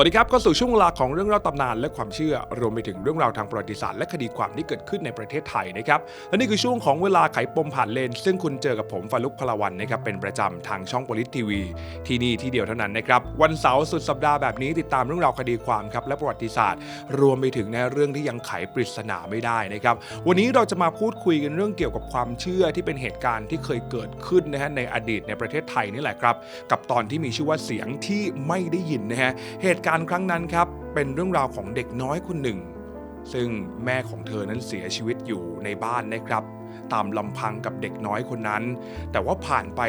สวัสดีครับก็สู่ช่วงเวลาของเรื่องเล่าตำนานและความเชื่อ รวมไปถึงเรื่องราวทางประวัติศาสตร์และคดีความที่เกิดขึ้นในประเทศไทยนะครับและนี่คือช่วงของเวลาไขปมผ่านเลน ซึ่งคุณเจอกับผมฟาลุกพลวันนะครับเป็นประจำทางช่องโพลิสทีวี ที่นี่ที่เดียวเท่านั้นนะครับวันเสาร์สุดสัปดาห์แบบนี้ติดตามเรื่องราวคดีความครับและประวัติศาสตร์ รวมไปถึงในเรื่องที่ยังไขปริศนาไม่ได้นะครับวันนี้เราจะมาพูดคุยกันเรื่องเกี่ยวกับความเชื่อที่เป็นเหตุการณ์ที่เคยเกิดขึ้นนะฮะในอดีตในประเทศไทยนี่แหละครับกับตอนที่มีชื่อว่าเสียงที่ไม่ได้ยินนะฮะเหตุการณ์ครั้งนั้นครับเป็นเรื่องราวของเด็กน้อยคนหนึ่ง ซึ่งแม่ของเธอนั้นเสียชีวิตอยู่ในบ้านนะครับ ตามลำพังกับเด็กน้อยคนนั้น แต่ว่าผ่านไป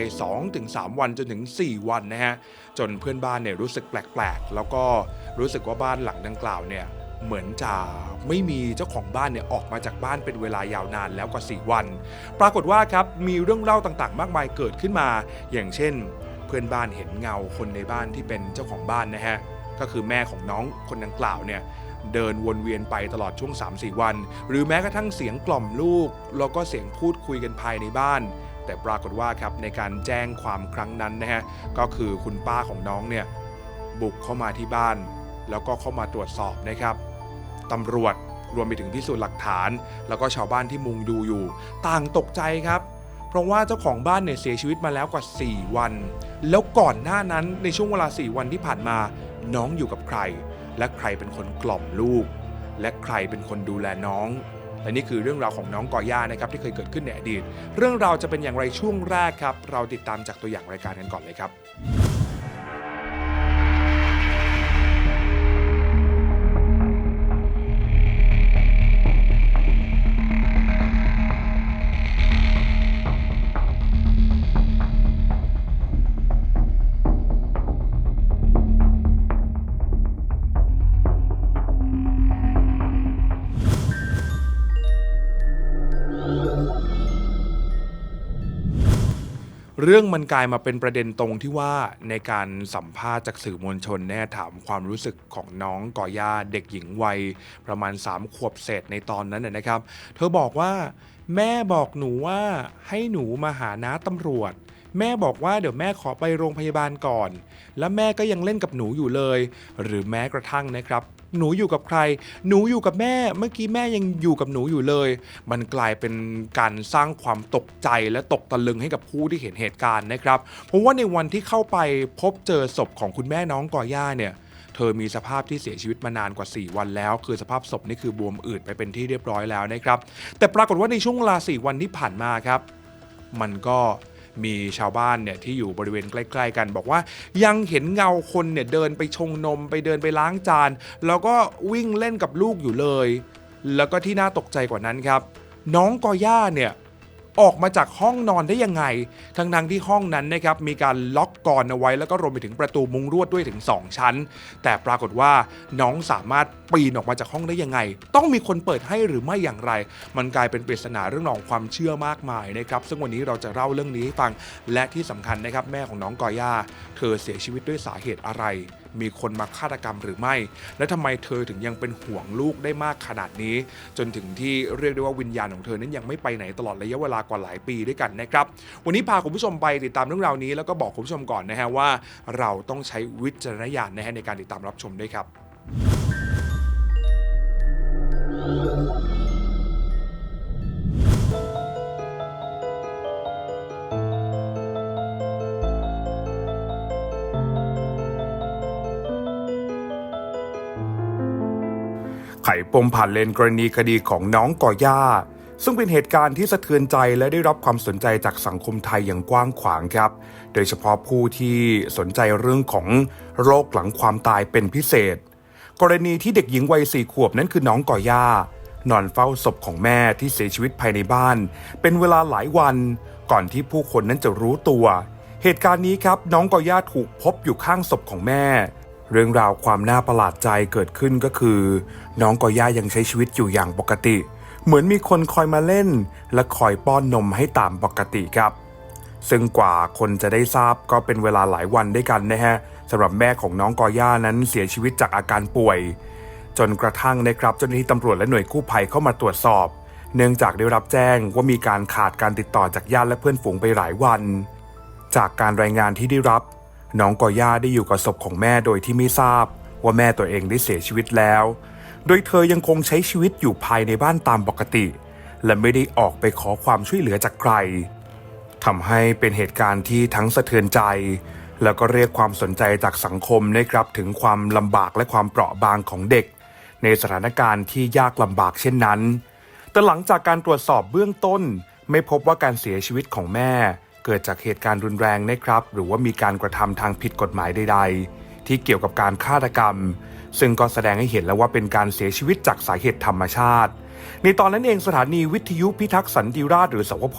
2-3 วันจนถึง 4 วันนะฮะจนเพื่อนบ้านเนี่ยรู้สึกแปลกๆ แล้วก็รู้สึกว่าบ้านหลังดังกล่าวเนี่ยเหมือนจะไม่มีเจ้าของบ้านเนี่ยออกมาจากบ้านเป็นเวลายาวนานแล้วกว่า 4 วัน ปรากฏว่าครับมีเรื่องเล่าต่างๆ มากมายเกิดขึ้นมา อย่างเช่น เพื่อนบ้านเห็นเงาคนในบ้านที่เป็นเจ้าของบ้านนะฮะ ก็คือแม่ของน้องคนดังกล่าวเนี่ยเดินวนเวียนไปตลอดช่วง 3-4 วัน หรือแม้กระทั่งเสียงกล่อมลูก แล้วก็เสียงพูดคุยกันภายในบ้าน แต่ปรากฏว่าครับในการแจ้งความครั้งนั้นนะฮะก็คือคุณป้าของน้องเนี่ยบุกเข้ามาที่บ้าน แล้วก็เข้ามาตรวจสอบนะครับตำรวจรวมไปถึงพิสูจน์หลักฐาน แล้วก็ชาวบ้านที่มุงดูอยู่ ต่างตกใจครับ เพราะว่าเจ้าของบ้านเนี่ยเสียชีวิตมาแล้วกว่า 4 วัน แล้วก่อนหน้านั้นในช่วงเวลา 4 วันที่ผ่านมา น้องอยู่กับใคร และใครเป็นคนกล่อมลูก และใครเป็นคนดูแลน้องและนี่คือเรื่องราวของน้องกอย่านะครับที่เคยเกิดขึ้นในอดีต เรื่องราวจะเป็นอย่างไรช่วงแรกครับ เราติดตามจากตัวอย่างรายการกันก่อนเลยครับ เรื่องมันกลายมาเป็นประเด็นตรงที่ว่าในการสัมภาษณ์จากสื่อมวลชนเนี่ยถามความรู้สึกของน้องก่อย่าเด็กหญิงวัย ประมาณ 3 ขวบเศษในตอนนั้นนะครับ เธอบอกว่า แม่บอกหนูว่าให้หนูมาหาน้าตำรวจ แม่บอกว่าเดี๋ยวแม่ขอไปโรงพยาบาลก่อน แล้วแม่ก็ยังเล่นกับหนูอยู่เลย หรือแม้กระทั่งนะครับ หนูอยู่กับใคร หนูอยู่กับแม่ เมื่อกี้แม่ยังอยู่กับหนูอยู่เลย มันกลายเป็นการสร้างความตกใจและตกตะลึงให้กับผู้ที่เห็นเหตุการณ์นะครับ เพราะว่าในวันที่เข้าไปพบเจอศพของคุณแม่น้องก่อย่าเนี่ยเธอมีสภาพที่เสียชีวิตมานานกว่า 4 วันแล้ว คือสภาพศพนี่คือบวมอืดไปเป็นที่เรียบร้อยแล้วนะครับ แต่ปรากฏว่าในช่วงเวลา 4 วันที่ผ่านมาครับ มันก็ มีชาวบ้านเนี่ยที่อยู่บริเวณใกล้ ๆ กัน บอกว่ายังเห็นเงาคนเนี่ยเดินไปชงนมไปเดินไปล้างจาน แล้วก็วิ่งเล่นกับลูกอยู่เลย แล้วก็ที่น่าตกใจกว่านั้นครับ น้องกอย่าเนี่ย ออกมาจากห้องนอนได้ยังไง ทั้งทงที่ห้องนั้นนะครับมีการล็อกกรอนเอาไว้ แล้วก็รวมไปถึงประตูมุงรวดด้วยถึง 2 ชั้น แต่ปรากฏว่าน้องสามารถปีนออกมาจากห้องได้ยังไง ต้องมีคนเปิดให้หรือไม่อย่างไร มันกลายเป็นปริศนาเรื่องของความเชื่อมากมายนะครับซึ่งวันนี้เราจะเล่าเรื่องนี้ให้ฟัง และที่สำคัญนะครับแม่ของน้องกอย่า เธอเสียชีวิตด้วยสาเหตุอะไร มีคนมาฆาตกรรมหรือไม่ และทำไมเธอถึงยังเป็นห่วงลูกได้มากขนาดนี้ จนถึงที่เรียกได้ว่าวิญญาณของเธอนั้นยังไม่ไปไหนตลอดระยะเวลากว่าหลายปีด้วยกันนะครับ วันนี้พาคุณผู้ชมไปติดตามเรื่องราวนี้ แล้วก็บอกคุณผู้ชมก่อนนะฮะว่า เราต้องใช้วิจารณญาณนะฮะในการติดตามรับชมด้วยครับไขปมผ่านเลนกรณีคดีของน้องก่อย่า ซึ่งเป็นเหตุการณ์ที่สะเทือนใจและได้รับความสนใจจากสังคมไทยอย่างกว้างขวางครับ โดยเฉพาะผู้ที่สนใจเรื่องของโรคหลังความตายเป็นพิเศษ กรณีที่เด็กหญิงวัยสี่ขวบนั้นคือน้องก่อย่านอนเฝ้าศพของแม่ที่เสียชีวิตภายในบ้าน เป็นเวลาหลายวัน ก่อนที่ผู้คนนั้นจะรู้ตัว เหตุการณ์นี้ครับน้องก่อย่าถูกพบอยู่ข้างศพของแม่ เรื่องราวความน่าประหลาดใจเกิดขึ้นก็คือ น้องกอย่ายังใช้ชีวิตอยู่อย่างปกติเเหมือนมีคนคอยมาเล่น และคอยป้อนนมให้ตามปกติครับ ซึ่งกว่าคนจะได้ทราบก็เป็นเวลาหลายวันด้วยกันนะฮะสำหรับแม่ของน้องกอย่านั้นเสียชีวิตจากอาการป่วย จนกระทั่งนะครับเจ้าหน้าที่ตำรวจและหน่วยกู้ภัยเข้ามาตรวจสอบ เนื่องจากได้รับแจ้งว่ามีการขาดการติดต่อจากญาติและเพื่อนฝูงไปหลายวัน จากการรายงานที่ได้รับน้องกอย่าได้อยู่กับศพของแม่โดยที่ไม่ทราบว่าแม่ตัวเองได้เสียชีวิตแล้ว โดยเธอยังคงใช้ชีวิตอยู่ภายในบ้านตามปกติ และไม่ได้ออกไปขอความช่วยเหลือจากใครทำให้เป็นเหตุการณ์ที่ทั้งสะเทือนใจ แล้วก็เรียกความสนใจจากสังคมนะครับถึงความลำบากและความเปราะบางของเด็ก ในสถานการณ์ที่ยากลำบากเช่นนั้น แต่หลังจากการตรวจสอบเบื้องต้น ไม่พบว่าการเสียชีวิตของแม่ เกิดจากเหตุการณ์รุนแรงนะครับ หรือว่ามีการกระทำทางผิดกฎหมายใดๆ ที่เกี่ยวกับการฆาตกรรม ซึ่งก็แสดงให้เห็นแล้วว่าเป็นการเสียชีวิตจากสาเหตุธรรมชาติ ในตอนนั้นเองสถานีวิทยุพิทักษ์สันติราษฎร์หรือสวพ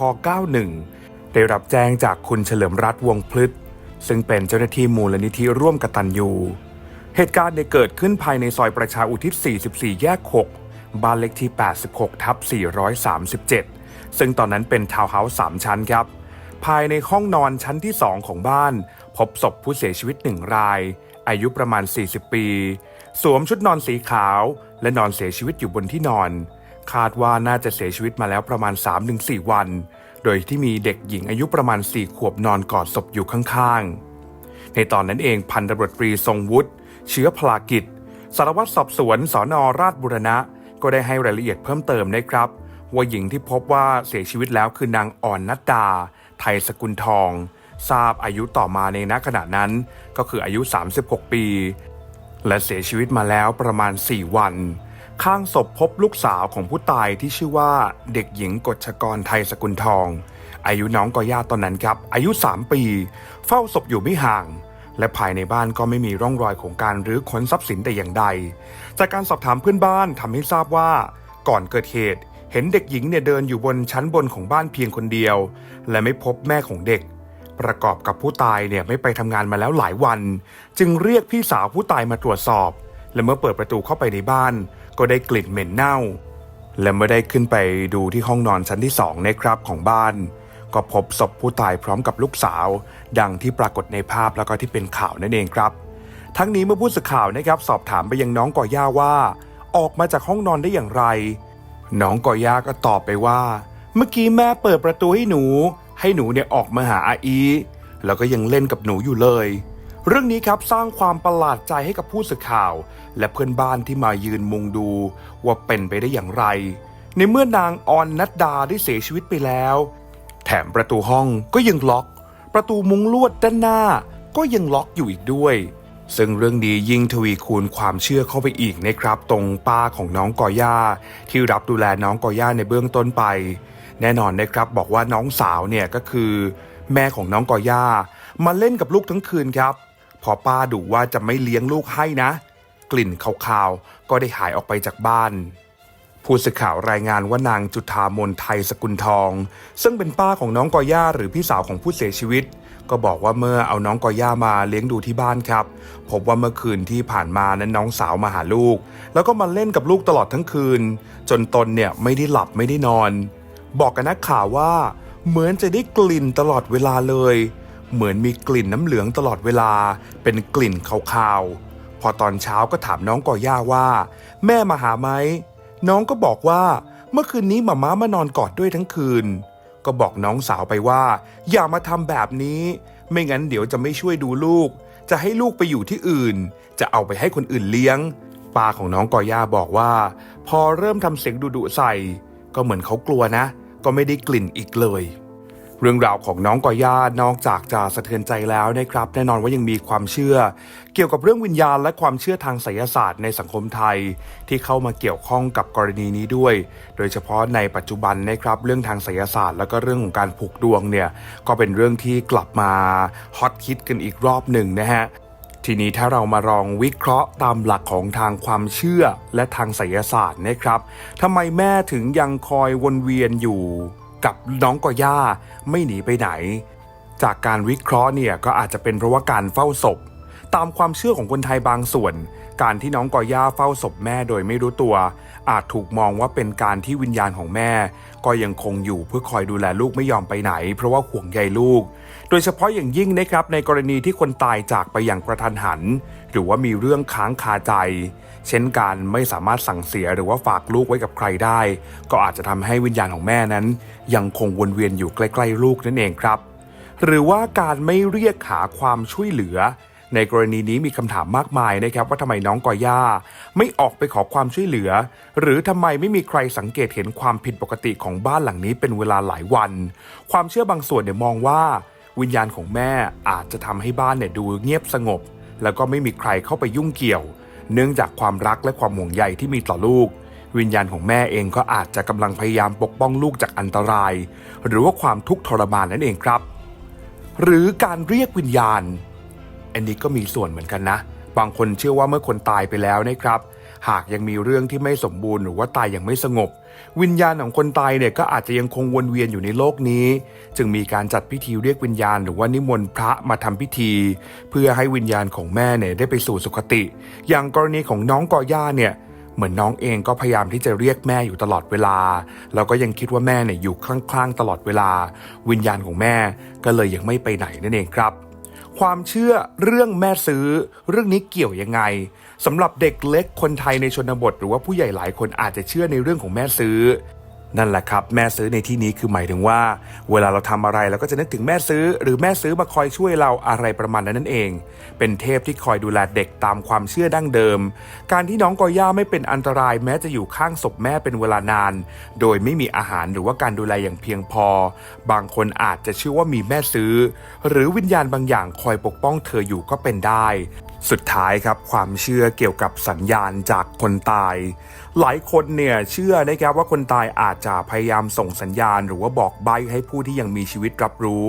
91 ได้รับแจ้งจากคุณเฉลิมรัตน์วงพลึษซึ่งเป็นเจ้าหน้าที่มูลนิธิร่วมกตัญญูเหตุการณ์เนี่ยเกิดขึ้นภายในซอยประชาอุทิศ 44 แยก 6 บ้านเลขที่ 86 ทับ 437 ซึ่งตอนนั้นเป็นทาวน์เฮาส์3ชั้นครับ ภายในห้องนอนชั้นที่ 2 ของบ้าน พบศพผู้เสียชีวิตหนึ่งราย อายุประมาณ 40 ปี สวมชุดนอนสีขาว และนอนเสียชีวิตอยู่บนที่นอน คาดว่าน่าจะเสียชีวิตมาแล้วประมาณ 3-4 วัน โดยที่มีเด็กหญิงอายุประมาณ 4 ขวบนอนกอดศพอยู่ข้างๆ ในตอนนั้นเองพันตำรวจตรีทรงวุฒิเชื้อพลากิจสารวัตรสอบสวนสอนอราชบุรณะ ก็ได้ให้รายละเอียดเพิ่มเติมนะครับ ว่าหญิงที่พบว่าเสียชีวิตแล้วคือนางอ่อนนัดดา ไทยสกุลทอง ทราบอายุต่อมาในณขณะนั้นก็คืออายุ 36 ปี และเสียชีวิตมาแล้วประมาณ 4 วัน ข้างศพพบลูกสาวของผู้ตายที่ชื่อว่าเด็กหญิงกฎชกรไทยสกุลทอง อายุน้องกอย่าตอนนั้นครับ อายุ 3 ปี เฝ้าศพอยู่ไม่ห่าง และภายในบ้านก็ไม่มีร่องรอยของการรื้อค้นทรัพย์สินแต่อย่างใด จากการสอบถามเพื่อนบ้านทำให้ทราบว่าก่อนเกิดเหตุเห็นเด็กหญิงเนี่ยเดินอยู่บนชั้นบนของบ้านเพียงคนเดียว และไม่พบแม่ของเด็ก ประกอบกับผู้ตายเนี่ยไม่ไปทำงานมาแล้วหลายวัน จึงเรียกพี่สาวผู้ตายมาตรวจสอบ และเมื่อเปิดประตูเข้าไปในบ้าน ก็ได้กลิ่นเหม็นเน่า และเมื่อได้ขึ้นไปดูที่ห้องนอนชั้นที่สองนะครับของบ้าน ก็พบศพผู้ตายพร้อมกับลูกสาว ดังที่ปรากฏในภาพแล้วก็ที่เป็นข่าวนั่นเองครับ ทั้งนี้เมื่อผู้สื่อข่าวนะครับสอบถามไปยังน้องก่อย่าว่า ออกมาจากห้องนอนได้อย่างไร น้องก่อย่าก็ตอบไปว่า เมื่อกี้แม่เปิดประตูให้หนู ให้หนูเนี่ยออกมาหาอาอีแล้วก็ยังเล่นกับหนูอยู่เลย เรื่องนี้ครับสร้างความประหลาดใจให้กับผู้สื่อข่าว และเพื่อนบ้านที่มายืนมุงดู ว่าเป็นไปได้อย่างไร ในเมื่อนางออนนัดดาได้เสียชีวิตไปแล้ว แถมประตูห้องก็ยังล็อก ประตูมุงลวดด้านหน้า ก็ยังล็อกอยู่อีกด้วย ซึ่งเรื่องนี้ยิ่งทวีคูณความเชื่อเข้าไปอีกนะครับ ตรงป้าของน้องกอย่าที่รับดูแลน้องกอย่าในเบื้องต้นไป แน่นอนนะครับบอกว่าน้องสาวเนี่ยก็คือแม่ของน้องกอย่ามาเล่นกับลูกทั้งคืนครับ พอป้าดูว่าจะไม่เลี้ยงลูกให้นะ กลิ่นคาวๆ ก็ได้หายออกไปจากบ้าน ผู้สื่อข่าวรายงานว่านางจุธามนไทยสกุลทอง ซึ่งเป็นป้าของน้องกอย่าหรือพี่สาวของผู้เสียชีวิต ก็บอกว่าเมื่อเอาน้องกอย่ามาเลี้ยงดูที่บ้านครับพบว่าเมื่อคืนที่ผ่านมานั้นน้องสาวมาหาลูก แล้วก็มาเล่นกับลูกตลอดทั้งคืน จนตนเนี่ยไม่ได้หลับไม่ได้นอน บอกกับนักข่าวว่า เหมือนจะได้กลิ่นตลอดเวลาเลย เหมือนมีกลิ่นน้ำเหลืองตลอดเวลา เป็นกลิ่นคาวๆ พอตอนเช้าก็ถามน้องกอย่าว่า แม่มาหาไหม น้องก็บอกว่าเมื่อคืนนี้หมาม้ามานอนกอดด้วยทั้งคืน ก็บอกน้องสาวไปว่า อย่ามาทำแบบนี้ ไม่งั้นเดี๋ยวจะไม่ช่วยดูลูก จะให้ลูกไปอยู่ที่อื่น จะเอาไปให้คนอื่นเลี้ยงป้าของน้องกอย่าบอกว่า พอเริ่มทำเสียงดุๆใส่ ก็เหมือนเขากลัวนะ ก็ไม่ได้กลิ่นอีกเลย เรื่องราวของน้องกอย่านอกจากจะสะเทือนใจแล้วนะครับ แน่นอนว่ายังมีความเชื่อ เกี่ยวกับเรื่องวิญญาณและความเชื่อทางไสยศาสตร์ในสังคมไทย ที่เข้ามาเกี่ยวข้องกับกรณีนี้ด้วย โดยเฉพาะในปัจจุบันนะครับเรื่องทางไสยศาสตร์ แล้วก็เรื่องของการผูกดวงเนี่ยก็เป็นเรื่องที่กลับมาฮอตฮิตกันอีกรอบหนึ่งนะฮะ ทีนี้ถ้าเรามาลองวิเคราะห์ตามหลักของทางความเชื่อและทางไสยศาสตร์นะครับทำไมแม่ถึงยังคอยวนเวียนอยู่กับน้องกอย่าไม่หนีไปไหน จากการวิเคราะห์เนี่ยก็อาจจะเป็นเพราะว่าการเฝ้าศพ ตามความเชื่อของคนไทยบางส่วน การที่น้องกอย่าเฝ้าศพแม่โดยไม่รู้ตัว อาจถูกมองว่าเป็นการที่วิญญาณของแม่ ก็ยังคงอยู่เพื่อคอยดูแลลูกไม่ยอมไปไหน เพราะว่าห่วงใยลูก ดยเฉพาะอย่างยิ่งนะครับในกรณีที่คนตายจากไปอย่างกระทันหัน หรือว่ามีเรื่องค้างคาใจ เช่นการไม่สามารถสั่งเสียหรือว่าฝากลูกไว้กับใครได้ ก็อาจจะทำให้วิญญาณของแม่นั้น ยังคงวนเวียนอยู่ใกล้ ๆ ลูกนั่นเองครับ หรือว่าการไม่เรียกหาความช่วยเหลือ ในกรณีนี้มีคำถามมากมายนะครับ ว่าทำไมน้องกอย่าไม่ออกไปขอความช่วยเหลือ หรือทำไมไม่มีใครสังเกตเห็นความผิดปกติของบ้านหลังนี้เป็นเวลาหลายวัน ความเชื่อบางส่วนเนี่ยมองว่า วิญญาณของแม่อาจจะทำให้บ้านเนี่ยดูเงียบสงบ แล้วก็ไม่มีใครเข้าไปยุ่งเกี่ยว เนื่องจากความรักและความห่วงใยที่มีต่อลูก วิญญาณของแม่เองก็อาจจะกำลังพยายามปกป้องลูกจากอันตราย หรือว่าความทุกข์ทรมานนั่นเองครับ หรือการเรียกวิญญาณ อันนี้ก็มีส่วนเหมือนกันนะ บางคนเชื่อว่าเมื่อคนตายไปแล้วนะครับ หากยังมีเรื่องที่ไม่สมบูรณ์หรือว่าตายยังไม่สงบ วิญญาณของคนตายเนี่ยก็อาจจะยังคงวนเวียนอยู่ในโลกนี้ จึงมีการจัดพิธีเรียกวิญญาณหรือว่านิมนต์พระมาทำพิธี เพื่อให้วิญญาณของแม่เนี่ยได้ไปสู่สุคติ อย่างกรณีของน้องกอย่าเนี่ยเหมือนน้องเองก็พยายามที่จะเรียกแม่อยู่ตลอดเวลา แล้วก็ยังคิดว่าแม่เนี่ยอยู่คลั่งๆตลอดเวลา วิญญาณของแม่ก็เลยยังไม่ไปไหนนั่นเองครับ ความเชื่อเรื่องแม่ซื้อ เรื่องนี้เกี่ยวยังไงสำหรับเด็กเล็กคนไทยในชนบท หรือว่าผู้ใหญ่หลายคนอาจจะเชื่อในเรื่องของแม่ซื้อ นั่นแหละครับ แม่ซื้อในที่นี้คือหมายถึงว่า เวลาเราทำอะไรเราก็จะนึกถึงแม่ซื้อ หรือแม่ซื้อมาคอยช่วยเราอะไรประมาณนั้นนั่นเอง เป็นเทพที่คอยดูแลเด็กตามความเชื่อดั้งเดิม การที่น้องกอย่าไม่เป็นอันตรายแม้จะอยู่ข้างศพแม่เป็นเวลานาน โดยไม่มีอาหารหรือว่าการดูแลอย่างเพียงพอ บางคนอาจจะเชื่อว่ามีแม่ซื้อ หรือวิญญาณบางอย่างคอยปกป้องเธออยู่ก็เป็นได้ สุดท้ายครับความเชื่อเกี่ยวกับสัญญาณจากคนตาย หลายคนเนี่ยเชื่อนะครับว่าคนตายอาจจะพยายามส่งสัญญาณ หรือว่าบอกใบให้ผู้ที่ยังมีชีวิตรับรู้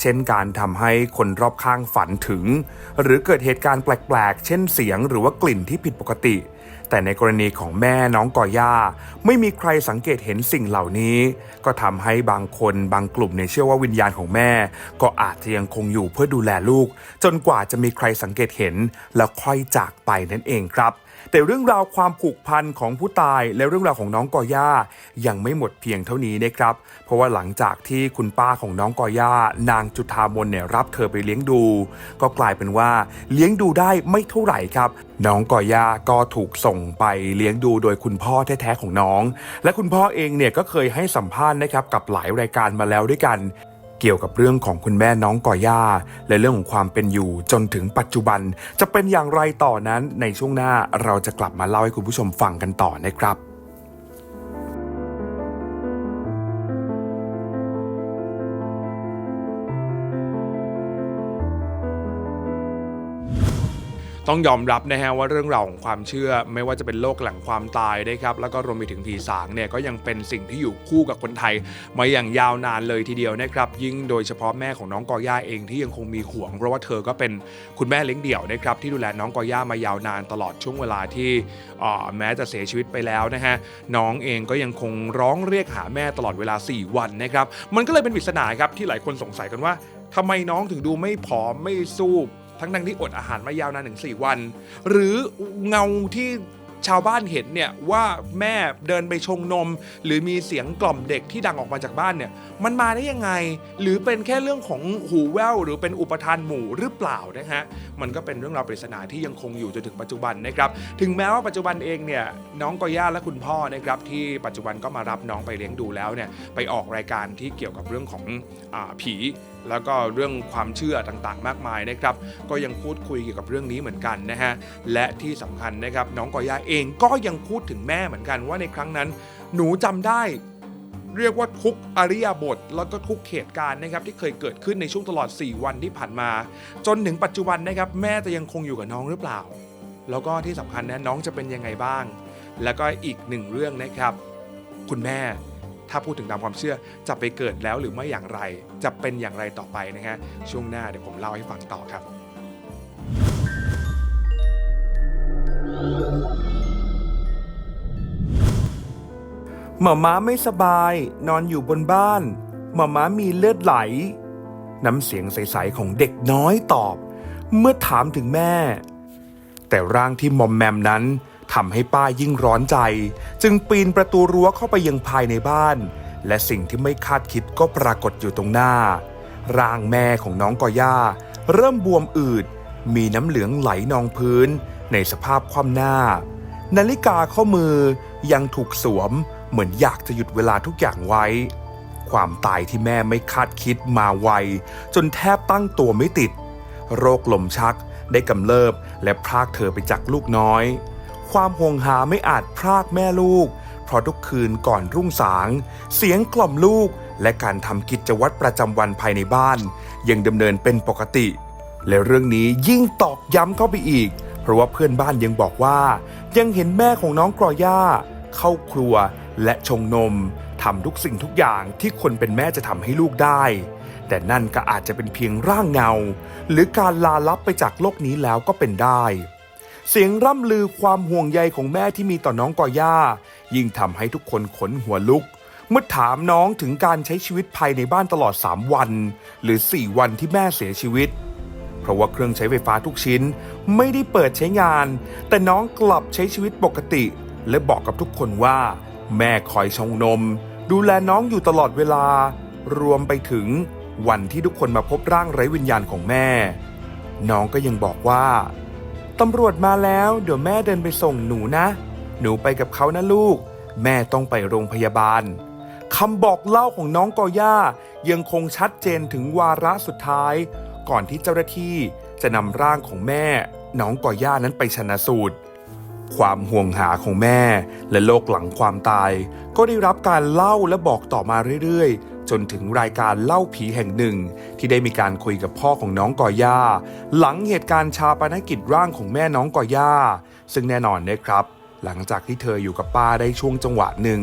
เช่นการทำให้คนรอบข้างฝันถึง หรือเกิดเหตุการณ์แปลกๆ เช่นเสียงหรือว่ากลิ่นที่ผิดปกติ แต่ในกรณีของแม่น้องกอย่า ไม่มีใครสังเกตเห็นสิ่งเหล่านี้ ก็ทำให้บางคนบางกลุ่มเนี่ยเชื่อว่าวิญญาณของแม่ ก็อาจจะยังคงอยู่เพื่อดูแลลูก จนกว่าจะมีใครสังเกตเห็นแล้วค่อยจากไปนั่นเองครับ แต่เรื่องราวความผูกพันของผู้ตายและเรื่องราวของน้องกอย่ายังไม่หมดเพียงเท่านี้นะครับ เพราะว่าหลังจากที่คุณป้าของน้องกอย่านางจุธามนเนี่ยรับเธอไปเลี้ยงดู ก็กลายเป็นว่าเลี้ยงดูได้ไม่เท่าไหร่ครับ น้องกอย่าก็ถูกส่งไปเลี้ยงดูโดยคุณพ่อแท้ๆของน้อง และคุณพ่อเองเนี่ยก็เคยให้สัมภาษณ์นะครับกับหลายรายการมาแล้วด้วยกัน เกี่ยวกับเรื่องของคุณแม่น้องก่อย่า และเรื่องของความเป็นอยู่จนถึงปัจจุบัน จะเป็นอย่างไรต่อนั้นในช่วงหน้าเราจะกลับมาเล่าให้คุณผู้ชมฟังกันต่อนะครับ ต้องยอมรับนะฮะว่าเรื่องราวของความเชื่อไม่ว่าจะเป็นโลกหลังความตายนะครับแล้วก็รวมไปถึงผีสางเนี่ยก็ยังเป็นสิ่งที่อยู่คู่กับคนไทย มาอย่างยาวนานเลยทีเดียวนะครับยิ่งโดยเฉพาะแม่ของน้องกอย่าเองที่ยังคงมีห่วง เพราะว่าเธอก็เป็นคุณแม่เลี้ยงเดี่ยวนะครับที่ดูแลน้องกอย่ามายาวนานตลอดช่วงเวลาที่แม้จะเสียชีวิตไปแล้วนะฮะน้องเองก็ยังคงร้องเรียกหาแม่ตลอดเวลา 4 วันนะครับมันก็เลยเป็นปริศนาครับที่หลายคนสงสัยกันว่าทำไมน้องถึงดูไม่ผอมไม่ซูบ ทั้งทั้งที่อดอาหารมายาวนานถึง4วัน หรือเงาที่ชาวบ้านเห็นเนี่ยว่าแม่เดินไปชงนม หรือมีเสียงกล่อมเด็กที่ดังออกมาจากบ้านเนี่ยมันมาได้ยังไง หรือเป็นแค่เรื่องของหูแว่วหรือเป็นอุปทานหมู่หรือเปล่านะฮะมันก็เป็นเรื่องราวปริศนาที่ยังคงอยู่จนถึงปัจจุบันนะครับถึงแม้ว่าปัจจุบันเองเนี่ยน้องกอย่าและคุณพ่อนะครับที่ปัจจุบันก็มารับน้องไปเลี้ยงดูแล้วเนี่ยไปออกรายการที่เกี่ยวกับเรื่องของอผี แล้วก็เรื่องความเชื่อต่างๆ มากมายนะครับ ก็ยังพูดคุยเกี่ยวกับเรื่องนี้เหมือนกันนะฮะ และที่สำคัญนะครับน้องกอย่าเองก็ยังพูดถึงแม่เหมือนกันว่าในครั้งนั้น หนูจำได้เรียกว่าทุกอริยบท แล้วก็ทุกเหตุการณ์นะครับที่เคยเกิดขึ้นในช่วงตลอด 4 วันที่ผ่านมา จนถึงปัจจุบันนะครับแม่จะยังคงอยู่กับน้องหรือเปล่า แล้วก็ที่สำคัญนะน้องจะเป็นยังไงบ้าง แล้วก็อีกหนึ่งเรื่องนะครับ คุณแม่ ถ้าพูดถึงตามความเชื่อจะไปเกิดแล้วหรือไม่อย่างไร จะเป็นอย่างไรต่อไปนะฮะช่วงหน้าเดี๋ยวผมเล่าให้ฟังต่อครับ หม่าม้าไม่สบาย นอนอยู่บนบ้านหม่าม้ามีเลือดไหล น้ำเสียงใสๆของเด็กน้อยตอบ เมื่อถามถึงแม่ แต่ร่างที่มอมแมมนั้น ทำให้ป้ายิ่งร้อนใจ จึงปีนประตูรั้วเข้าไปยังภายในบ้าน และสิ่งที่ไม่คาดคิดก็ปรากฏอยู่ตรงหน้า ร่างแม่ของน้องกอย่า เริ่มบวมอืด มีน้ำเหลืองไหลนองพื้น ในสภาพคว่ำหน้า นาฬิกาข้อมือยังถูกสวม เหมือนอยากจะหยุดเวลาทุกอย่างไว้ ความตายที่แม่ไม่คาดคิดมาไว จนแทบตั้งตัวไม่ติด โรคลมชักได้กำเริบและพรากเธอไปจากลูกน้อย ความห่วงหาไม่อาจพรากแม่ลูก เพราะทุกคืนก่อนรุ่งสาง เสียงกล่อมลูก และการทำกิจวัตรประจำวันภายในบ้าน ยังดำเนินเป็นปกติ และเรื่องนี้ยิ่งตอกย้ำเข้าไปอีก เพราะว่าเพื่อนบ้านยังบอกว่า ยังเห็นแม่ของน้องกรอย่า เข้าครัวและชงนมทำทุกสิ่งทุกอย่างที่คนเป็นแม่จะทำให้ลูกได้ แต่นั่นก็อาจจะเป็นเพียงร่างเงา หรือการลาลับไปจากโลกนี้แล้วก็เป็นได้ เสียงร่ำลือความห่วงใยของแม่ที่มีต่อน้องกอย่า ยิ่งทำให้ทุกคนขนหัวลุก เมื่อถามน้องถึงการใช้ชีวิตภายในบ้านตลอด 3 วัน หรือ 4 วันที่แม่เสียชีวิต เพราะว่าเครื่องใช้ไฟฟ้าทุกชิ้นไม่ได้เปิดใช้งาน แต่น้องกลับใช้ชีวิตปกติ และบอกกับทุกคนว่า แม่คอยชงนม ดูแลน้องอยู่ตลอดเวลา รวมไปถึงวันที่ทุกคนมาพบร่างไร้วิญญาณของแม่ น้องก็ยังบอกว่า ตำรวจมาแล้วเดี๋ยวแม่เดินไปส่งหนูนะ หนูไปกับเขานะลูก แม่ต้องไปโรงพยาบาลคำบอกเล่าของน้องกอย่ายังคงชัดเจนถึงวาระสุดท้าย ก่อนที่เจ้าหน้าที่จะนำร่างของแม่ น้องกอย่านั้นไปชนะสูตร ความห่วงหาของแม่และโลกหลังความตาย ก็ได้รับการเล่าและบอกต่อมาเรื่อยๆ จนถึงรายการเล่าผีแห่งหนึ่ง ที่ได้มีการคุยกับพ่อของน้องกอย่า หลังเหตุการณ์ชาปนกิจร่างของแม่น้องกอย่า ซึ่งแน่นอนนะครับ หลังจากที่เธออยู่กับป้าได้ช่วงจังหวะหนึ่ง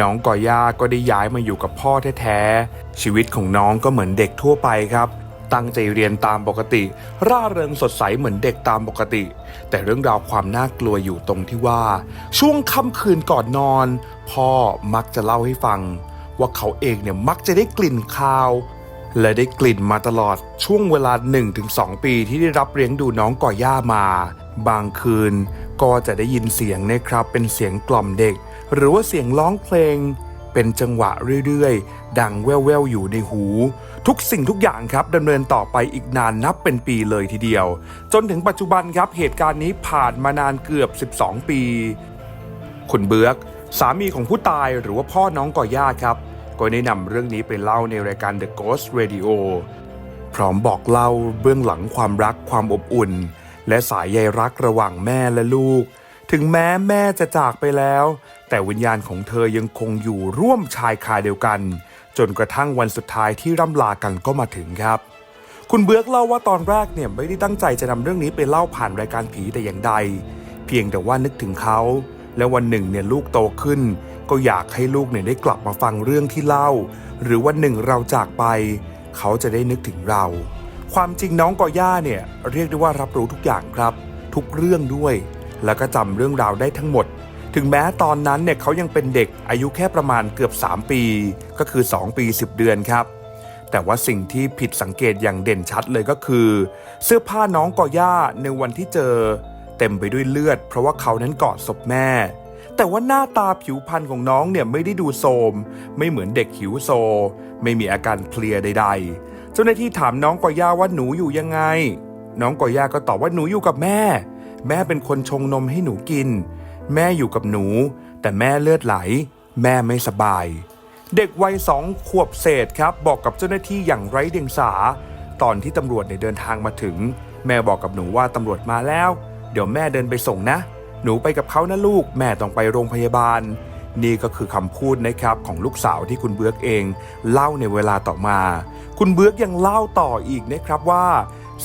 น้องกอย่าก็ได้ย้ายมาอยู่กับพ่อแท้ๆชีวิตของน้องก็เหมือนเด็กทั่วไปครับตั้งใจเรียนตามปกติ ร่าเริงสดใสเหมือนเด็กตามปกติ แต่เรื่องราวความน่ากลัวอยู่ตรงที่ว่า ช่วงค่ำคืนก่อนนอน พ่อมักจะเล่าให้ฟัง ว่าเขาเองเนี่ยมักจะได้กลิ่นคาว และได้กลิ่นมาตลอดช่วงเวลา 1-2 ปีที่ได้รับเลี้ยงดูน้องก่อย่ามา บางคืนก็จะได้ยินเสียงนะครับเป็นเสียงกล่อมเด็ก หรือว่าเสียงร้องเพลง เป็นจังหวะเรื่อยๆ ดังแว่วๆอยู่ในหู ทุกสิ่งทุกอย่างครับดำเนินต่อไปอีกนานนับเป็นปีเลยทีเดียว จนถึงปัจจุบันครับเหตุการณ์นี้ผ่านมานานเกือบ 12 ปี คุณเบือก สามีของผู้ตายหรือว่าพ่อน้องก่อย่าครับ ก็ได้นำเรื่องนี้ไปเล่าในรายการ The Ghost Radio พร้อมบอกเล่าเบื้องหลังความรักความอบอุ่น และสายใยรักระหว่างแม่และลูก ถึงแม้แม่จะจากไปแล้ว แต่วิญญาณของเธอยังคงอยู่ร่วมชายคาเดียวกัน จนกระทั่งวันสุดท้ายที่ร่ำลากันก็มาถึงครับ คุณเบือกเล่าว่าตอนแรกเนี่ยไม่ได้ตั้งใจจะนำเรื่องนี้ไปเล่าผ่านรายการผีแต่อย่างใด เพียงแต่ว่านึกถึงเขา และวันหนึ่งเนี่ยลูกโตขึ้น ก็อยากให้ลูกเนี่ยได้กลับมาฟังเรื่องที่เล่า หรือวันหนึ่งเราจากไป เขาจะได้นึกถึงเรา ความจริงน้องกอย่าเนี่ยเรียกได้ว่ารับรู้ทุกอย่างครับ ทุกเรื่องด้วย แล้วก็จำเรื่องราวได้ทั้งหมด ถึงแม้ตอนนั้นเนี่ยเขายังเป็นเด็กอายุแค่ประมาณเกือบ 3 ปี ก็คือ 2 ปี 10 เดือนครับแต่ว่าสิ่งที่ผิดสังเกตอย่างเด่นชัดเลยก็คือ เสื้อผ้าน้องกอย่าในวันที่เจอ เต็มไปด้วยเลือด เพราะว่าเขานั้นกอดศพแม่ แต่ว่าหน้าตาผิวพรรณของน้องเนี่ยไม่ได้ดูโทรมไม่เหมือนเด็กหิวโซ ไม่มีอาการเพลียใด ๆ เจ้าหน้าที่ถามน้องกอย่าว่าหนูอยู่ยังไง น้องกอย่าก็ตอบว่าหนูอยู่กับแม่ แม่เป็นคนชงนมให้หนูกิน แม่อยู่กับหนู แต่แม่เลือดไหล แม่ไม่สบาย เด็กวัยสองขวบเศษครับ บอกกับเจ้าหน้าที่อย่างไร้เดียงสา ตอนที่ตำรวจเนี่ยเดินทางมาถึง แม่บอกกับหนูว่าตำรวจมาแล้ว เดี๋ยวแม่เดินไปส่งนะ หนูไปกับเขานะลูก แม่ต้องไปโรงพยาบาล นี่ก็คือคำพูดนะครับของลูกสาวที่คุณเบือกเอง เล่าในเวลาต่อมา คุณเบือกยังเล่าต่ออีกนะครับว่า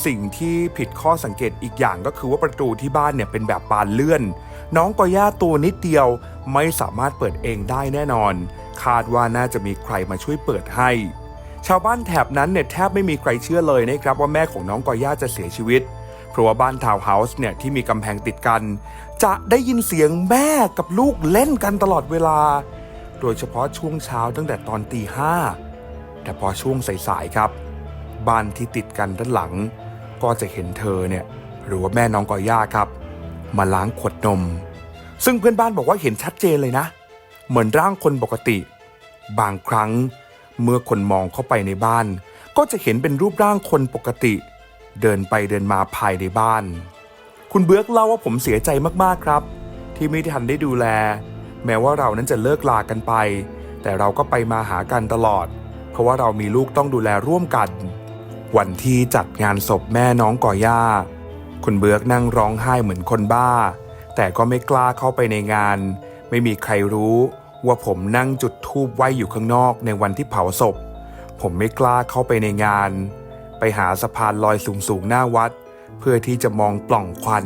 สิ่งที่ผิดข้อสังเกตอีกอย่างก็คือว่าประตูที่บ้านเนี่ยเป็นแบบบานเลื่อน น้องกอย่าตัวนิดเดียวไม่สามารถเปิดเองได้แน่นอน คาดว่าน่าจะมีใครมาช่วยเปิดให้ชาวบ้านแถบนั้นเนี่ยแทบไม่มีใครเชื่อเลยนะครับว่าแม่ของน้องกอย่าจะเสียชีวิต เพราะว่าบ้านทาวน์เฮาส์เนี่ยที่มีกำแพงติดกัน จะได้ยินเสียงแม่กับลูกเล่นกันตลอดเวลา โดยเฉพาะช่วงเช้าตั้งแต่ตอนตีห้าแต่พอช่วงสายๆครับ บ้านที่ติดกันด้านหลัง ก็จะเห็นเธอเนี่ยหรือว่าแม่น้องกอย่าครับ มาล้างขวดนม ซึ่งเพื่อนบ้านบอกว่าเห็นชัดเจนเลยนะ เหมือนร่างคนปกติ บางครั้งเมื่อคนมองเข้าไปในบ้าน ก็จะเห็นเป็นรูปร่างคนปกติ เดินไปเดินมาภายในบ้าน คุณเบือกเล่าว่าผมเสียใจมากๆครับ ที่ไม่ทันได้ดูแล แม้ว่าเรานั้นจะเลิกลากันไป แต่เราก็ไปมาหากันตลอด เพราะว่าเรามีลูกต้องดูแลร่วมกัน วันที่จัดงานศพแม่น้องก่อย่า คุณเบือกนั่งร้องไห้เหมือนคนบ้า แต่ก็ไม่กล้าเข้าไปในงาน ไม่มีใครรู้ว่าผมนั่งจุดธูปไว้อยู่ข้างนอกในวันที่เผาศพ ผมไม่กล้าเข้าไปในงาน ไปหาสะพานลอยสูงๆหน้าวัด เพื่อที่จะมองปล่องควัน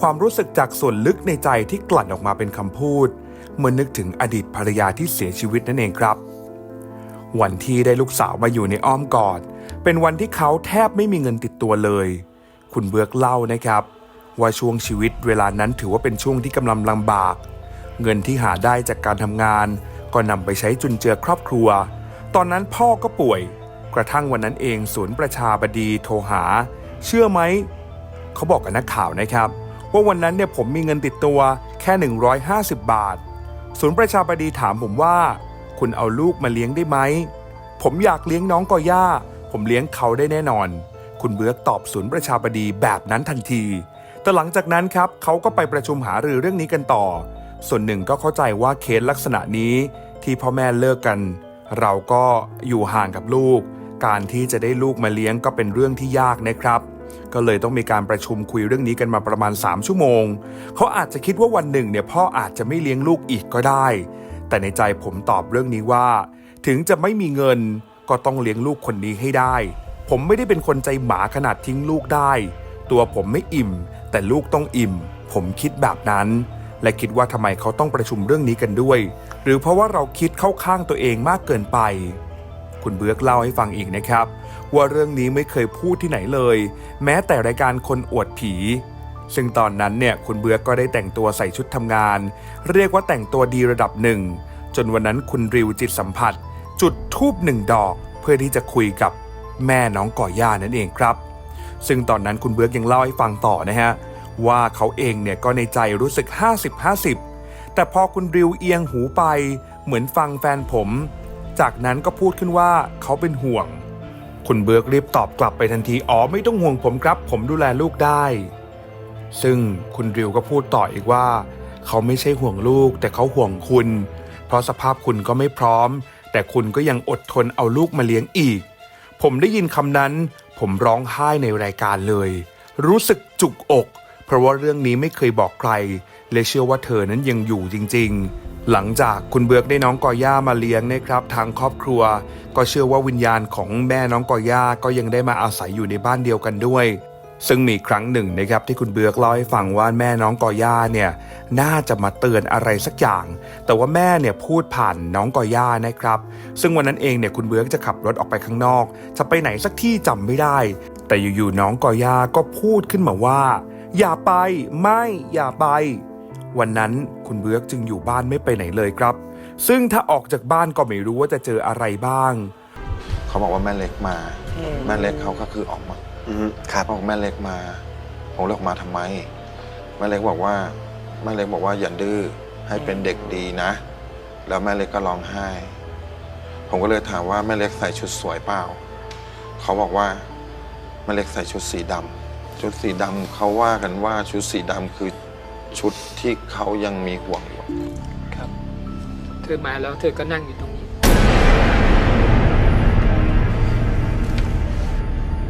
ความรู้สึกจากส่วนลึกในใจที่กลั่นออกมาเป็นคำพูด เมื่อนึกถึงอดีตภรรยาที่เสียชีวิตนั่นเองครับ วันที่ได้ลูกสาวมาอยู่ในอ้อมกอด เป็นวันที่เขาแทบไม่มีเงินติดตัวเลย คุณเบือกเล่านะครับ ว่าช่วงชีวิตเวลานั้นถือว่าเป็นช่วงที่กำลังลำบาก เงินที่หาได้จากการทำงาน ก็นำไปใช้จุนเจือครอบครัว ตอนนั้นพ่อก็ป่วย กระทั่งวันนั้นเองศูนย์ประชาบดีโทรหา เชื่อไหม เขาบอกกับนักข่าวนะครับ ว่าวันนั้นเนี่ยผมมีเงินติดตัวแค่ 150 บาท ศูนย์ประชาบดีถามผมว่า คุณเอาลูกมาเลี้ยงได้ไหม ผมอยากเลี้ยงน้องกอย่า ผมเลี้ยงเขาได้แน่นอน คุณเบือกตอบศูนย์ประชาบดีแบบนั้นทันที แต่หลังจากนั้นครับเขาก็ไปประชุมหารือเรื่องนี้กันต่อ ส่วนหนึ่งก็เข้าใจว่าเคสลักษณะนี้ที่พ่อแม่เลิกกัน เราก็อยู่ห่างกับลูก การที่จะได้ลูกมาเลี้ยงก็เป็นเรื่องที่ยากนะครับ ก็เลยต้องมีการประชุมคุยเรื่องนี้กันมาประมาณ 3 ชั่วโมง เขาอาจจะคิดว่าวันหนึ่งเนี่ยพ่ออาจจะไม่เลี้ยงลูกอีกก็ได้ แต่ในใจผมตอบเรื่องนี้ว่า ถึงจะไม่มีเงินก็ต้องเลี้ยงลูกคนนี้ให้ได้ ผมไม่ได้เป็นคนใจหมาขนาดทิ้งลูกได้ ตัวผมไม่อิ่ม แต่ลูกต้องอิ่ม ผมคิดแบบนั้น และคิดว่าทำไมเขาต้องประชุมเรื่องนี้กันด้วย หรือเพราะว่าเราคิดเข้าข้างตัวเองมากเกินไป คุณเบือกเล่าให้ฟังอีกนะครับ ว่าเรื่องนี้ไม่เคยพูดที่ไหนเลย แม้แต่รายการคนอวดผี ซึ่งตอนนั้นเนี่ยคุณเบือกก็ได้แต่งตัวใส่ชุดทำงาน เรียกว่าแต่งตัวดีระดับหนึ่ง จนวันนั้นคุณริวจิตสัมผัส จุดทูบหนึ่งดอกเพื่อที่จะคุยกับแม่น้องก่อย่านั่นเองครับ ซึ่งตอนนั้นคุณเบือกยังเล่าให้ฟังต่อนะฮะว่าเขาเองเนี่ยก็ในใจรู้สึก 50-50 แต่พอคุณริวเอียงหูไปเหมือนฟังแฟนผม จากนั้นก็พูดขึ้นว่าเขาเป็นห่วง คุณเบือกรีบตอบกลับไปทันทีอ๋อไม่ต้องห่วงผมครับ ผมดูแลลูกได้ ซึ่งคุณริวก็พูดต่ออีกว่า เขาไม่ใช่ห่วงลูก แต่เขาห่วงคุณ เพราะสภาพคุณก็ไม่พร้อม แต่คุณก็ยังอดทนเอาลูกมาเลี้ยงอีก ผมได้ยินคำนั้น ผมร้องไห้ในรายการเลย รู้สึกจุกอก เพราะว่าเรื่องนี้ไม่เคยบอกใคร และเชื่อว่าเธอนั้นยังอยู่จริง ๆ หลังจากคุณเบือกได้น้องกอย่ามาเลี้ยงนะครับ ทางครอบครัว ก็เชื่อว่าวิญญาณของแม่น้องกอย่าก็ยังได้มาอาศัยอยู่ในบ้านเดียวกันด้วย ซึ่งมีครั้งหนึ่งนะครับที่คุณเบือกเล่าให้ฟังว่าแม่น้องกอย่าเนี่ยน่าจะมาเตือนอะไรสักอย่าง แต่ว่าแม่เนี่ยพูดผ่านน้องกอย่านะครับ ซึ่งวันนั้นเองเนี่ยคุณเบือกจะขับรถออกไปข้างนอก จะไปไหนสักที่จำไม่ได้ แต่อยู่ๆน้องกอย่าก็พูดขึ้นมาว่า อย่าไปไม่อย่าไป วันนั้นคุณเบือกจึงอยู่บ้านไม่ไปไหนเลยครับ ซึ่งถ้าออกจากบ้านก็ไม่รู้ว่าจะเจออะไรบ้าง เขาบอกว่าแม่เล็กมา แม่เล็กเขาก็คือออกมาอืมครับเขาบอกแม่เล็กมา ผมเรียกมาทำไม แม่เล็กบอกว่า แม่เล็กบอกว่าอย่าดื้อให้เป็นเด็กดีนะ แล้วแม่เล็กก็ร้องไห้ ผมก็เลยถามว่าแม่เล็กใส่ชุดสวยเปล่า เขาบอกว่าแม่เล็กใส่ชุดสีดำชุดสีดำเขาว่ากันว่าชุดสีดำคือ ชุดที่เขายังมีห่วงอยู่ ครับ เธอมาแล้วเธอก็นั่งอยู่ตรงนี้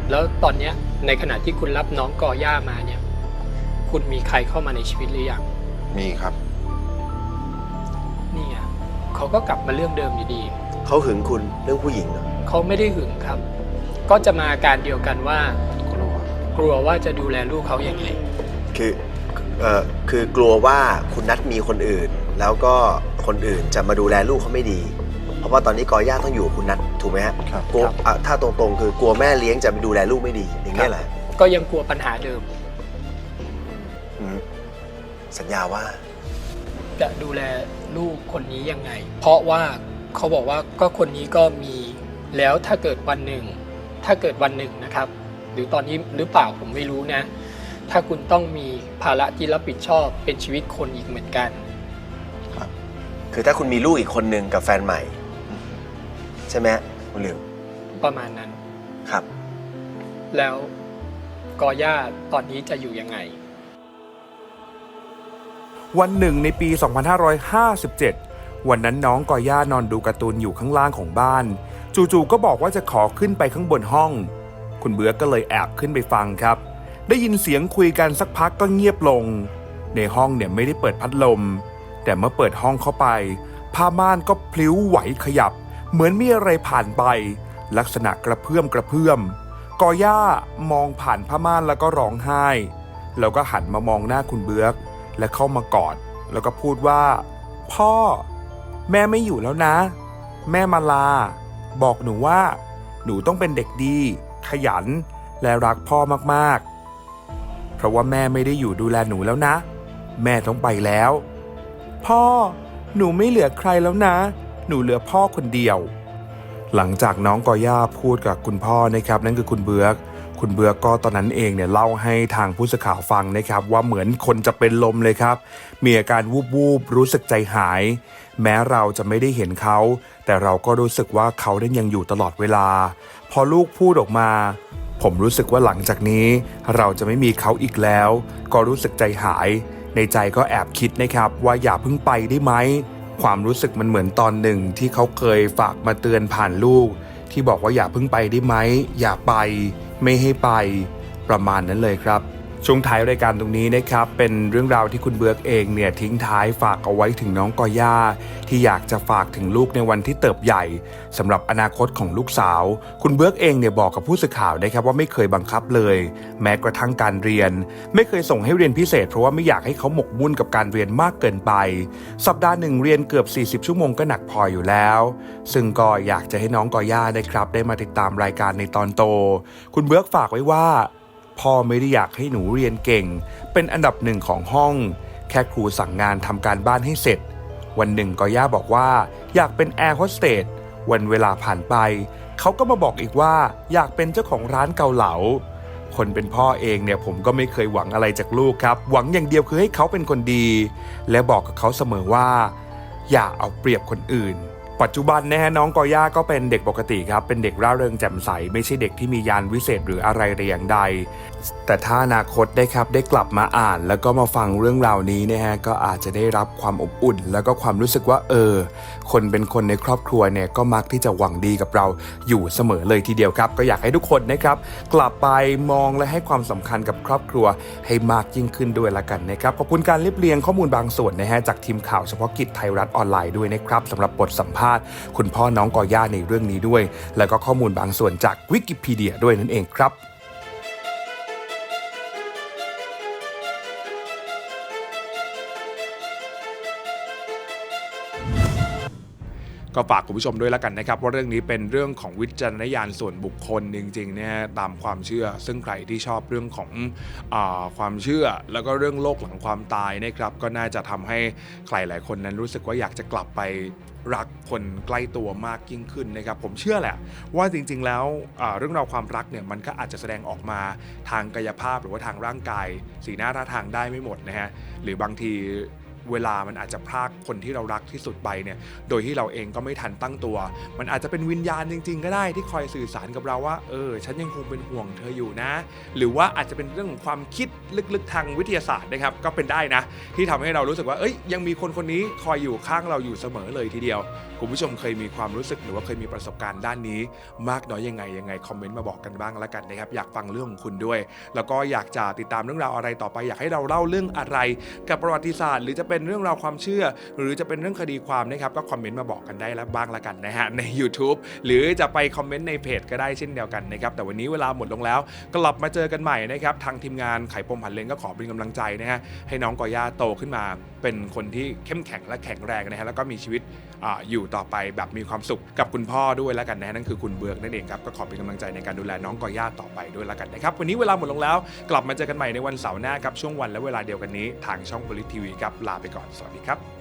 แล้วตอนเนี้ยในขณะที่คุณรับน้องกอย่ามาเนี่ย คุณมีใครเข้ามาในชีวิตหรือยังมีครับ นี่ไงเขาก็กลับมาเรื่องเดิมอยู่ดี เขาหึงคุณเรื่องผู้หญิงเหรอเขาไม่ได้หึงครับ ก็จะมาอาการเดียวกันว่า กลัว กลัวว่าจะดูแลลูกเขาอย่างไรคือ เอ่อคือกลัวว่าคุณนัทมีคนอื่น แล้วก็คนอื่นจะมาดูแลลูกเขาไม่ดี เพราะว่าตอนนี้กอย่าต้องอยู่กับคุณนัทถูกไหมฮะครับ กลัวอะถ้าตรงๆ คือกลัวแม่เลี้ยงจะไปดูแลลูกไม่ดีอย่างนี้ยแหละ ก็ยังกลัวปัญหาเดิมอืมสัญญาว่าจะดูแลลูกคนนี้ยังไง เพราะว่าเขาบอกว่าก็คนนี้ก็มีแล้วถ้าเกิดวันหนึ่ง ถ้าเกิดวันหนึ่งนะครับ หรือตอนนี้หรือเปล่าผมไม่รู้นะ ถ้าคุณต้องมีภาระที่รับผิดชอบเป็นชีวิตคนอีกเหมือนกัน คือถ้าคุณมีลูกอีกคนหนึ่งกับแฟนใหม่ ใช่ไหมฮะคุณหลิวประมาณนั้น ครับ แล้วกอย่าตอนนี้จะอยู่ยังไง วันหนึ่งในปี 2557 วันนั้นน้องกอย่านอนดูการ์ตูนอยู่ข้างล่างของบ้าน จู่ๆก็บอกว่าจะขอขึ้นไปข้างบนห้อง คุณเบือกก็เลยแอบขึ้นไปฟังครับ ได้ยินเสียงคุยกันสักพักก็เงียบลง ในห้องเนี่ยไม่ได้เปิดพัดลม แต่เมื่อเปิดห้องเข้าไป ผ้าม่านก็พลิ้วไหวขยับ เหมือนมีอะไรผ่านไป ลักษณะกระเพื่อมกระเพื่อมกอย่ามองผ่านผ้าม่านแล้วก็ร้องไห้ แล้วก็หันมามองหน้าคุณเบือก และเข้ามากอด แล้วก็พูดว่า พ่อ แม่ไม่อยู่แล้วนะ แม่มาลา บอกหนูว่า หนูต้องเป็นเด็กดี ขยัน และรักพ่อมากๆ เพราะว่าแม่ไม่ได้อยู่ดูแลหนูแล้วนะ แม่ต้องไปแล้ว พ่อ หนูไม่เหลือใครแล้วนะ หนูเหลือพ่อคนเดียว หลังจากน้องกอย่าพูดกับคุณพ่อนะครับ นั่นคือคุณเบือกคุณเบือกก็ตอนนั้นเองเนี่ยเล่าให้ทางผู้สื่อข่าวฟังนะครับ ว่าเหมือนคนจะเป็นลมเลยครับ มีอาการวูบวูบรู้สึกใจหาย แม้เราจะไม่ได้เห็นเขา แต่เราก็รู้สึกว่าเขาได้ยังอยู่ตลอดเวลา พอลูกพูดออกมา ผมรู้สึกว่าหลังจากนี้ เราจะไม่มีเขาอีกแล้ว ก็รู้สึกใจหาย ในใจก็แอบคิดนะครับ ว่าอย่าเพิ่งไปได้ไหม ความรู้สึกมันเหมือนตอนหนึ่งที่เขาเคยฝากมาเตือนผ่านลูก ที่บอกว่าอย่าเพิ่งไปได้ไหม อย่าไป ไม่ให้ไป ประมาณนั้นเลยครับ ช่วงท้ายรายการตรงนี้นะครับเป็นเรื่องราวที่คุณเบือกเองเนี่ยทิ้งท้ายฝากเอาไว้ถึงน้องกอย่า ที่อยากจะฝากถึงลูกในวันที่เติบใหญ่สำหรับอนาคตของลูกสาว คุณเบือกเองเนี่ยบอกกับผู้สื่อข่าวนะครับว่าไม่เคยบังคับเลย แม้กระทั่งการเรียน ไม่เคยส่งให้เรียนพิเศษ เพราะว่าไม่อยากให้เขาหมกมุ่นกับการเรียนมากเกินไป สัปดาห์หนึ่งเรียนเกือบ 40 ชั่วโมงก็หนักพออยู่แล้ว ซึ่งก็อยากจะให้น้องกอย่านะครับ ได้มาติดตามรายการในตอนโต คุณเบือกฝากไว้ว่า พ่อไม่ได้อยากให้หนูเรียนเก่ง เป็นอันดับหนึ่งของห้อง แค่ครูสั่งงานทำการบ้านให้เสร็จ วันหนึ่งกอย่าบอกว่า อยากเป็นแอร์โฮสเตสวันเวลาผ่านไป เขาก็มาบอกอีกว่าอยากเป็นเจ้าของร้านเกาเหลา คนเป็นพ่อเองเนี่ยผมก็ไม่เคยหวังอะไรจากลูกครับ หวังอย่างเดียวคือให้เขาเป็นคนดี และบอกกับเขาเสมอว่า อย่าเอาเปรียบคนอื่น ปัจจุบันนะฮะน้องกอย่าก็เป็นเด็กปกติครับ เป็นเด็กร่าเริงแจ่มใส ไม่ใช่เด็กที่มียานวิเศษหรืออะไรแต่อย่างใด แต่ถ้าอนาคตได้ครับได้กลับมาอ่าน แล้วก็มาฟังเรื่องราวนี้นะฮะก็อาจจะได้รับความอบอุ่น แล้วก็ความรู้สึกว่าเออ คนเป็นคนในครอบครัวเนี่ยก็มักที่จะหวังดีกับเราอยู่เสมอเลยทีเดียวครับ ก็อยากให้ทุกคนนะครับกลับไปมองและให้ความสำคัญกับครอบครัวให้มากยิ่งขึ้นด้วยละกันนะครับขอบคุณการเรียบเรียงข้อมูลบางส่วนนะฮะจากทีมข่าวเฉพาะกิจไทยรัฐออนไลน์ด้วยนะครับสำหรับบทสัมภาษณ์คุณพ่อน้องกอย่าในเรื่องนี้ด้วย แล้วก็ข้อมูลบางส่วนจากวิกิพีเดียด้วยนั่นเองครับก็ฝากคุณผู้ชมด้วยแล้วกันนะครับว่าเรื่องนี้เป็นเรื่องของวิจารณญาณส่วนบุคคลจริงๆเนี่ยตามความเชื่อ ซึ่งใครที่ชอบเรื่องของอความเชื่อ แล้วก็เรื่องโลกหลังความตายนะครับ ก็น่าจะทำให้ใครหลายคนนั้นรู้สึกว่าอยากจะกลับไปรัก คนใกล้ตัวมากยิ่งขึ้นนะครับผมเชื่อแหละ ว่าจริงๆแล้วเรื่องราวความรักเนี่ยมันก็อาจจะแสดงออกมาทางกายภาพหรือว่าทางร่างกาย สีหน้าท่าทางได้ไม่หมดนะฮะหรือบางทีเวลามันอาจจะพรากคนที่เรารักที่สุดไปเนี่ย โดยที่เราเองก็ไม่ทันตั้งตัว มันอาจจะเป็นวิญญาณจริง ๆ ก็ได้ที่คอยสื่อสารกับเราว่า เออ ฉันยังคงเป็นห่วงเธออยู่นะ หรือว่าอาจจะเป็นเรื่องของความคิดลึกๆทางวิทยาศาสตร์นะครับ ก็เป็นได้นะ ที่ทำให้เรารู้สึกว่า เอ้ย ยังมีคนคนนี้คอยอยู่ข้างเราอยู่เสมอเลยทีเดียวคุณผู้ชมเคยมีความรู้สึกหรือว่าเคยมีประสบการณ์ด้านนี้ มากน้อยยังไงยังไงคอมเมนต์มาบอกกันบ้างแล้วกันนะครับอยากฟังเรื่องของคุณด้วย แล้วก็อยากจะติดตามเรื่องราวอะไรต่อไป อยากให้เราเล่าเรื่องอะไร กับประวัติศาสตร์ หรือจะเป็นเรื่องราวความเชื่อ หรือจะเป็นเรื่องคดีความนะครับก็คอมเมนต์มาบอกกันได้แล้วบ้างละกันนะฮะใน YouTube หรือจะไปคอมเมนต์ในเพจก็ได้เช่นเดียวกันนะครับแต่วันนี้เวลาหมดลงแล้วกลับมาเจอกันใหม่นะครับทางทีมงานไข่ปมผันเลนก็ขอเป็นกำลังใจนะฮะให้น้องกอย่าโตขึ้นมา เป็นคนที่เข้มแข็งและแข็งแรงนะฮะแล้วก็มีชีวิตอาอยู่ต่อไปแบบมีความสุขกับคุณพ่อด้วยแล้วกันนะนั่นคือคุณเบิร์กนั่นเองครับก็ขอเป็นกำลังใจในการดูแลน้องกอย่าต่อไปด้วยแล้วกันนะครับวันนี้เวลาหมดลงแล้ว กลับมาเจอกันใหม่ในวันเสาร์หน้าครับช่วงวันและเวลาเดียวกันนี้ทางช่องบริทีวีครับลาไปก่อนสวัสดีครับ